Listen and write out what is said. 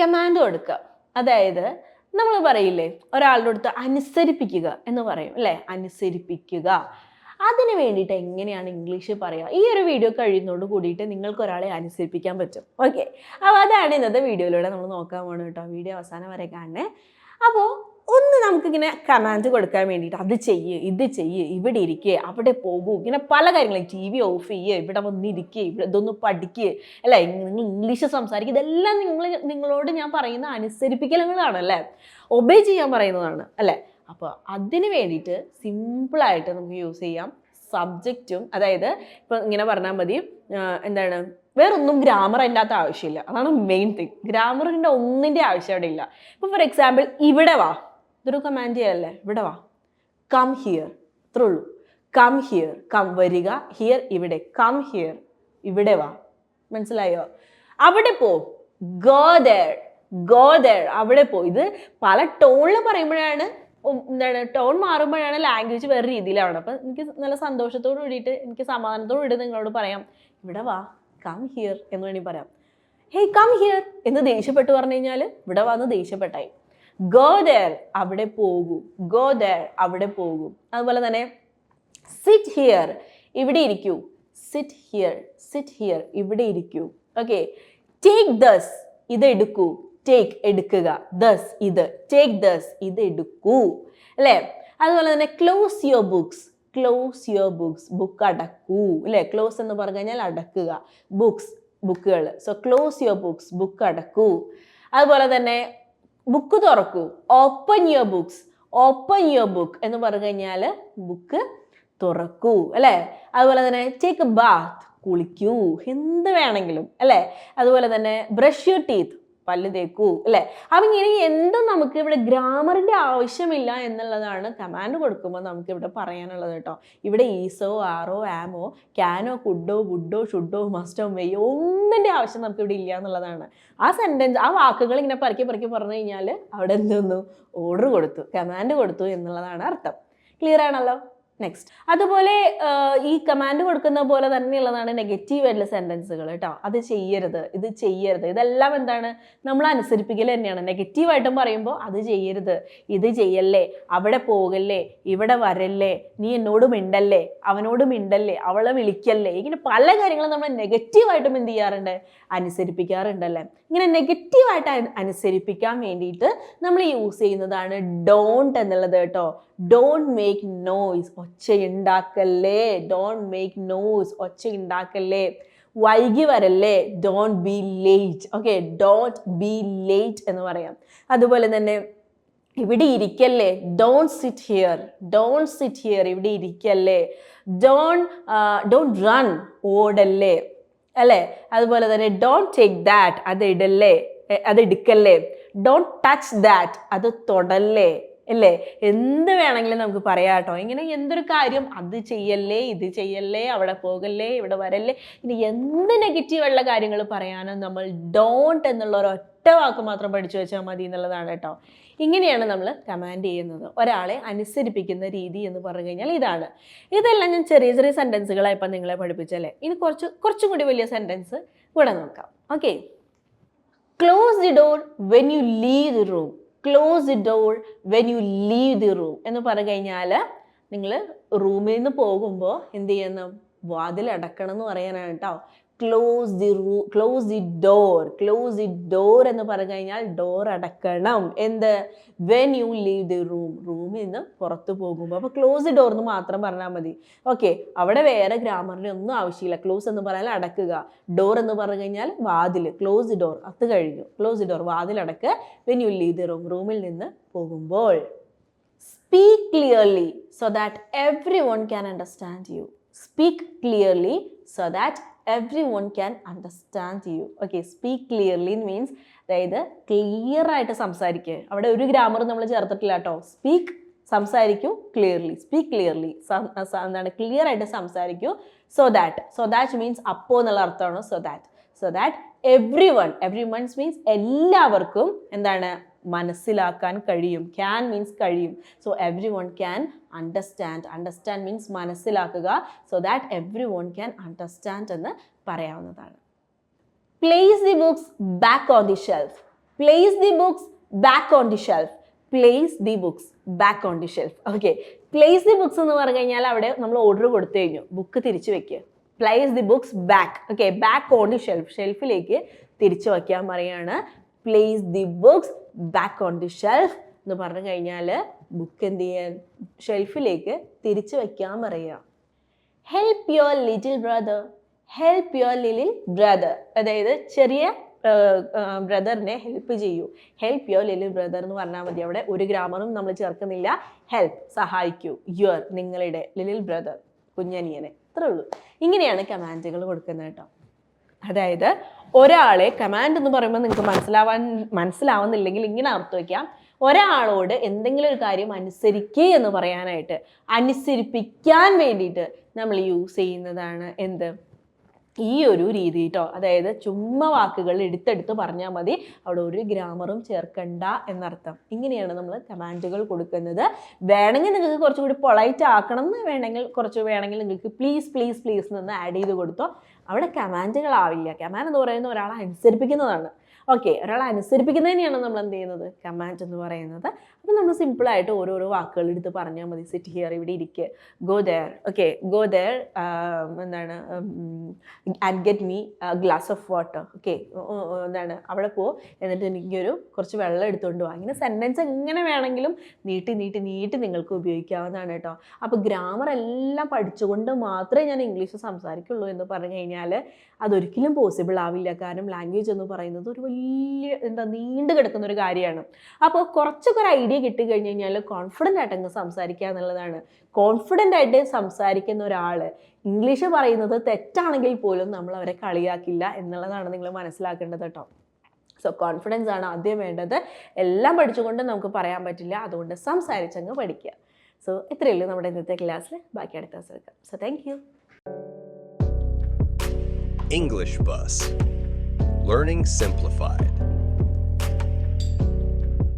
Command കൊടുക്കുക അതായത് നമ്മൾ പറയില്ലേ ഒരാളുടെ അടുത്ത് അനുസരിപ്പിക്കുക എന്ന് പറയും അല്ലേ? അനുസരിപ്പിക്കുക. അതിന് വേണ്ടിയിട്ട് എങ്ങനെയാണ് ഇംഗ്ലീഷ് പറയുക? ഈ ഒരു വീഡിയോ കഴിയുന്നതോട് കൂടിയിട്ട് നിങ്ങൾക്ക് ഒരാളെ അനുസരിപ്പിക്കാൻ പറ്റും. ഓക്കെ അപ്പോൾ അതാണ് ഇന്നത്തെ വീഡിയോയിലൂടെ നമ്മൾ നോക്കാൻ പോകുന്നത് കേട്ടോ. വീഡിയോ അവസാനം വരെ കാണണേ. അപ്പോൾ ഒന്ന് നമുക്കിങ്ങനെ കമാൻഡ് കൊടുക്കാൻ വേണ്ടിയിട്ട് അത് ചെയ്യ് ഇത് ചെയ്യ് ഇവിടെ ഇരിക്കുക അവിടെ പോകൂ ഇങ്ങനെ പല കാര്യങ്ങളും. ടി വി ഓഫ് ചെയ്യുക ഇവിടെ വന്നിരിക്കുക ഇവിടെ ഇതൊന്ന് പഠിക്കുക അല്ല? നിങ്ങൾ ഇംഗ്ലീഷ് സംസാരിക്കുക ഇതെല്ലാം നിങ്ങൾ നിങ്ങളോട് ഞാൻ പറയുന്ന അനുസരിപ്പിക്കലുകളാണ് അല്ലേ? ഒബേ ചെയ്യാൻ പറയുന്നതാണ് അല്ലേ? അപ്പോൾ അതിന് വേണ്ടിയിട്ട് സിമ്പിളായിട്ട് നമുക്ക് യൂസ് ചെയ്യാം. സബ്ജക്റ്റും അതായത് ഇപ്പം ഇങ്ങനെ പറഞ്ഞാൽ മതി എന്താണ്? വേറൊന്നും ഗ്രാമർ അതിന്റെ അകത്ത് ആവശ്യമില്ല. അതാണ് മെയിൻ തിങ് ഗ്രാമറിന്റെ ഒന്നിന്റെ ആവശ്യം അവിടെ ഇല്ല. ഇപ്പം ഫോർ എക്സാമ്പിൾ ഇവിടെ വാ. ഇതൊരു കമാൻഡ് ചെയ്യല്ലേ ഇവിടെ വാ. കം ഹിയർ ഇത്രേ ഉള്ളൂ കം ഹിയർ കം വരിക. ഹിയർ ഇവിടെ. കം ഹിയർ ഇവിടെ വാ. മനസ്സിലായോ? അവിടെ പോ. ഗോ ദേർ ഗോ ദേർ അവിടെ പോ. ഇത് പല ടോണിൽ പറയുമ്പോഴാണ് എന്താണ് ടോൺ മാറുമ്പോഴാണ് ലാംഗ്വേജ് വേറെ രീതിയിലാണ് അപ്പം എനിക്ക് നല്ല സന്തോഷത്തോട് കൂടിയിട്ട് എനിക്ക് സമാധാനത്തോട് കൂടി നിങ്ങളോട് പറയാം. ഇവിടെ വാ. കം ഹിയർ എന്ന് വേണമെങ്കിൽ പറയാം. ഹേയ് കം ഹിയർ എന്ന് ദേഷ്യപ്പെട്ട് പറഞ്ഞു കഴിഞ്ഞാൽ ഇവിടെ വന്ന് ദേഷ്യപ്പെട്ടായി. ഗോ ദർ അവിടെ പോകൂ. ഗോ ദർ അവിടെ പോകും. അതുപോലെ തന്നെ സിറ്റ് ഹിയർ ഇവിടെ ഇരിക്കൂ. സിറ്റ് ഹിയർ സിറ്റ് ഹിയർ ഇവിടെ ഇരിക്കൂ. ഓക്കെ ടേക്ക് ദസ് ഇത് എടുക്കൂ. ടേക്ക് എടുക്കുക. ദസ് ഇത്. ടേക്ക് ദസ് ഇത് എടുക്കൂ. അല്ലേ? അതുപോലെ തന്നെ close your books close your books book അടക്കൂ. അല്ലേ? ക്ലോസ് എന്ന് പറഞ്ഞു കഴിഞ്ഞാൽ അടക്കുക. ബുക്സ് ബുക്കുകൾ so close your books book അടക്കൂ. അതുപോലെ തന്നെ ബുക്ക് തുറക്കൂ. Open your books open your book എന്ന് പറഞ്ഞു കഴിഞ്ഞാൽ ബുക്ക് തുറക്കൂ അല്ലേ? അതുപോലെ തന്നെ ടേക്ക് എ ബാത്ത് കുളിക്കൂ എന്ത് വേണമെങ്കിലും അല്ലേ? അതുപോലെ തന്നെ ബ്രഷ് യുവർ ടീത്ത് പല്ല് തേക്കൂ അല്ലേ? അപ്പം ഇങ്ങനെ എന്തും നമുക്ക് ഇവിടെ ഗ്രാമറിന്റെ ആവശ്യമില്ല എന്നുള്ളതാണ് കമാൻഡ് കൊടുക്കുമ്പോൾ നമുക്ക് ഇവിടെ പറയാനുള്ളത് കേട്ടോ. ഇവിടെ ഈസോ ആറോ ആമോ ക്യാനോ കുഡോ വുഡോ ഷുഡോ മസ്റ്റോ മെയ്യോ ഒന്നിന്റെ ആവശ്യം നമുക്ക് ഇവിടെ ഇല്ല എന്നുള്ളതാണ്. ആ സെന്റൻസ് ആ വാക്കുകൾ ഇങ്ങനെ പറക്കി പറക്കി പറഞ്ഞു കഴിഞ്ഞാൽ അവിടെ എന്തോന്നു ഓർഡർ കൊടുത്തു കമാൻഡ് കൊടുത്തു എന്നുള്ളതാണ് അർത്ഥം. ക്ലിയർ ആണല്ലോ? നെക്സ്റ്റ് അതുപോലെ ഈ കമാൻഡ് കൊടുക്കുന്ന പോലെ തന്നെയുള്ളതാണ് നെഗറ്റീവ് ആയിട്ടുള്ള സെന്റൻസുകൾ കേട്ടോ അത് ചെയ്യരുത് ഇത് ചെയ്യരുത്. ഇതെല്ലാം എന്താണ്? നമ്മൾ അനുസരിപ്പിക്കൽ തന്നെയാണ്. നെഗറ്റീവായിട്ടും പറയുമ്പോൾ അത് ചെയ്യരുത്. ഇത് ചെയ്യല്ലേ അവിടെ പോകല്ലേ ഇവിടെ വരല്ലേ നീ എന്നോട് മിണ്ടല്ലേ അവനോട് മിണ്ടല്ലേ അവളെ വിളിക്കല്ലേ. ഇങ്ങനെ പല കാര്യങ്ങളും നമ്മൾ നെഗറ്റീവായിട്ടും എന്ത് ചെയ്യാറുണ്ട്? അനുസരിപ്പിക്കാറുണ്ടല്ലേ. ഇങ്ങനെ നെഗറ്റീവായിട്ട് അനുസരിപ്പിക്കാൻ വേണ്ടിയിട്ട് നമ്മൾ യൂസ് ചെയ്യുന്നതാണ് ഡോണ്ട് എന്നുള്ളത് കേട്ടോ ഡോണ്ട് മേക്ക് നോയ്സ് ഒച്ചയുണ്ടാക്കല്ലേ. ഡോണ്ട് മേക്ക് നോയ്സ് ഒച്ചയുണ്ടാക്കല്ലേ. വൈകി വരല്ലേ don't be late okay don't be late എന്ന് പറയാം. അതുപോലെ തന്നെ ഇവിടെ ഇരിക്കല്ലേ. Don't sit here don't sit here ഇവിടെ ഇരിക്കല്ലേ. ഡോൺ ഡോണ്ട് റൺ ഓടല്ലേ. അല്ലേ? അതുപോലെ തന്നെ ഡോണ്ട് ടേക്ക് ദാറ്റ് അത് ഇടല്ലേ. അത് എടുക്കല്ലേ. ഡോണ്ട് ടച്ച് ദാറ്റ് അത് തൊടല്ലേ. അല്ലേ എന്ത് വേണമെങ്കിലും നമുക്ക് പറയാം കേട്ടോ ഇങ്ങനെ എന്തൊരു കാര്യം? അത് ചെയ്യല്ലേ ഇത് ചെയ്യല്ലേ അവിടെ പോകല്ലേ ഇവിടെ വരല്ലേ? ഇനി എന്ത് നെഗറ്റീവുള്ള കാര്യങ്ങൾ പറയാനും നമ്മൾ ഡോണ്ട് എന്നുള്ള ഒരു ഒറ്റ വാക്ക് മാത്രം പഠിച്ചു വെച്ചാൽ മതി എന്നുള്ളതാണ് കേട്ടോ. ഇങ്ങനെയാണ് നമ്മൾ കമാൻഡ് ചെയ്യുന്നത്. ഒരാളെ അനുസരിപ്പിക്കുന്ന രീതി എന്ന് പറഞ്ഞു കഴിഞ്ഞാൽ ഇതാണ്. ഇതെല്ലാം ഞാൻ ചെറിയ ചെറിയ സെന്റൻസുകളായി ഇപ്പം നിങ്ങളെ പഠിപ്പിച്ചല്ലേ ഇനി കുറച്ച് കുറച്ചും കൂടി വലിയ സെന്റൻസ് ഇവിടെ നോക്കാം. Okay close the door when you leave the room close the door when you leave the room എന്ന് പറഞ്ഞു കഴിഞ്ഞാൽ നിങ്ങൾ റൂമിൽ നിന്ന് പോകുമ്പോൾ എന്ത് ചെയ്യണം വാതിൽ അടക്കണം എന്ന് പറയാനാണ് കേട്ടോ. Close the room close the door close the door എന്ന് പറഞ്ഞു കഴിഞ്ഞാൽ ഡോർ അടക്കണം. എന്ത്? When you leave the room റൂമിൽ നിന്ന് പുറത്ത് പോകുമ്പോൾ. അപ്പോൾ ക്ലോസ് ദി ഡോർ എന്ന് മാത്രം പറഞ്ഞാൽ മതി. ഓക്കെ അവിടെ വേറെ ഗ്രാമറിന് ഒന്നും ആവശ്യമില്ല. ക്ലോസ് എന്ന് പറഞ്ഞാൽ അടക്കുക. ഡോർ എന്ന് പറഞ്ഞു കഴിഞ്ഞാൽ വാതിൽ. ക്ലോസ് ദി ഡോർ അത് കഴിഞ്ഞു. ക്ലോസ് ദി ഡോർ വാതിൽ അടക്കുക. When you leave the room റൂമിൽ നിന്ന് പോകുമ്പോൾ. Speak clearly so that everyone can understand you speak clearly so that everyone can understand you okay speak clearly means അതായത് clear ആയിട്ട് സംസാരിക്കുക അവിടെ ഒരു ഗ്രാമർ നമ്മൾ ചേർത്തിട്ടില്ല കേട്ടോ. സ്പീക്ക് സംസാരിക്കൂ ക്ലിയർലി സ്പീക്ക് ക്ലിയർലി എന്താണ് ക്ലിയർ ആയിട്ട് സംസാരിക്കൂ. So that so that means അപ്പോ എന്നുള്ള അർത്ഥമാണ്? So that so that everyone every ones means എല്ലാവർക്കും എന്താണ് മനസ്സിലാക്കാൻ കഴിയും. ക്യാൻ മീൻസ് കഴിയും. So everyone can understand understand means മനസ്സിലാക്കുക. So that everyone can understand എന്ന് പറയാവുന്നതാണ്. Place the books back on the shelf place the books back on the shelf place the books back on the shelf okay place the books എന്ന് പറഞ്ഞു കഴിഞ്ഞാൽ അവിടെ നമ്മൾ order കൊടുത്തു കഴിഞ്ഞു. Book തിരിച്ചു വെക്കുക place the books back okay back on the shelf ഷെൽഫിലേക്ക് തിരിച്ചു വയ്ക്കാൻ പറയാണ് place the books back on the shelf എന്ന് പറഞ്ഞു കഴിഞ്ഞാൽ ബുക്ക് എന്ത് ചെയ്യാൻ? ഷെൽഫിലേക്ക് തിരിച്ചു വയ്ക്കാൻ പറയുക. Help your little brother help your little brother അതായത് ചെറിയ ബ്രദറിനെ ഹെൽപ്പ് ചെയ്യൂ. ഹെൽപ്പ് യുവർ ലിറ്റിൽ ബ്രദർ എന്ന് പറഞ്ഞാൽ മതി. അവിടെ ഒരു ഗ്രാമറും നമ്മൾ ചേർക്കുന്നില്ല. ഹെൽപ്പ് സഹായിക്കൂ. യുവർ നിങ്ങളുടെ ലിറ്റിൽ ബ്രദർ കുഞ്ഞനിയനെ. അത്രേ ഉള്ളൂ. ഇങ്ങനെയാണ് കമാൻഡുകൾ കൊടുക്കുന്നത് കേട്ടോ. അതായത് ഒരാളെ കമാൻഡ് എന്ന് പറയുമ്പോൾ നിങ്ങൾക്ക് മനസ്സിലാവാൻ മനസ്സിലാവുന്നില്ലെങ്കിൽ ഇങ്ങനെ അർത്ഥം വയ്ക്കാം ഒരാളോട് എന്തെങ്കിലും ഒരു കാര്യം അനുസരിക്കുക എന്ന് പറയാനായിട്ട് അനുസരിപ്പിക്കാൻ വേണ്ടിയിട്ട് നമ്മൾ യൂസ് ചെയ്യുന്നതാണ് എന്ത്? ഈ ഒരു രീതി കേട്ടോ അതായത് ചുമ്മാ വാക്കുകൾ എടുത്തെടുത്ത് പറഞ്ഞാൽ മതി. അവിടെ ഒരു ഗ്രാമറും ചേർക്കണ്ട എന്നർത്ഥം. ഇങ്ങനെയാണ് നമ്മൾ കമാൻഡുകൾ കൊടുക്കുന്നത്. വേണമെങ്കിൽ നിങ്ങൾക്ക് കുറച്ചുകൂടി പൊളൈറ്റ് ആക്കണം എന്ന് വേണമെങ്കിൽ കുറച്ച് വേണമെങ്കിൽ നിങ്ങൾക്ക് പ്ലീസ് പ്ലീസ് പ്ലീസ് എന്ന് ആഡ് ചെയ്ത് കൊടുത്തോ. അവിടെ കമാൻഡുകളാവില്ല. കമാൻഡ് എന്ന് പറയുന്ന ഒരാളെ അനുസരിപ്പിക്കുന്നതാണ്. ഓക്കെ ഒരാളെ അനുസരിപ്പിക്കുന്നതിനെയാണ് നമ്മൾ എന്ത് ചെയ്യുന്നത്? കമാൻഡ് എന്ന് പറയുന്നത്. അപ്പോൾ നമ്മൾ സിമ്പിളായിട്ട് ഓരോരോ വാക്കുകൾ എടുത്ത് പറഞ്ഞാൽ മതി. സിറ്റ് ഹിയർ ഇവിടെ ഇരിക്കുക go there okay go there എന്താണ് and get me glass of water okay എന്താണ് അവിടെ പോ. എന്നിട്ട് എനിക്കൊരു കുറച്ച് വെള്ളം എടുത്തുകൊണ്ട് പോകാം ഇങ്ങനെ സെന്റൻസ് എങ്ങനെ വേണമെങ്കിലും നീട്ടി നീട്ടി നീട്ടി നിങ്ങൾക്ക് ഉപയോഗിക്കാവുന്നതാണ് കേട്ടോ. അപ്പോൾ ഗ്രാമർ എല്ലാം പഠിച്ചുകൊണ്ട് മാത്രമേ ഞാൻ ഇംഗ്ലീഷ് സംസാരിക്കുള്ളൂ എന്ന് പറഞ്ഞു കഴിഞ്ഞാൽ അതൊരിക്കലും പോസിബിൾ ആവില്ല. കാരണം ലാംഗ്വേജ് എന്ന് പറയുന്നത് ഒരു വലിയ എന്താ നീണ്ടു കിടക്കുന്ന ഒരു കാര്യമാണ്. അപ്പോൾ കുറച്ചൊക്കെ ഒരു ഐഡിയ കിട്ടി കഴിഞ്ഞ് കഴിഞ്ഞാൽ കോൺഫിഡന്റ് ആയിട്ട് അങ്ങ് സംസാരിക്കുക എന്നുള്ളതാണ്. കോൺഫിഡന്റ് ആയിട്ട് സംസാരിക്കുന്ന ഒരാൾ ഇംഗ്ലീഷ് പറയുന്നത് തെറ്റാണെങ്കിൽ പോലും നമ്മൾ അവരെ കളിയാക്കില്ല എന്നുള്ളതാണ് നിങ്ങൾ മനസ്സിലാക്കേണ്ടത് കേട്ടോ. സോ കോൺഫിഡൻസ് ആണ് ആദ്യം വേണ്ടത്. എല്ലാം പഠിച്ചുകൊണ്ട് നമുക്ക് പറയാൻ പറ്റില്ല. അതുകൊണ്ട് സംസാരിച്ചങ്ങ് പഠിക്കുക. സോ ഇത്രയേ നമ്മുടെ ഇന്നത്തെ ക്ലാസ്സിൽ ബാക്കി അടുത്ത ദിവസം so thank you English Bus. Learning Simplified.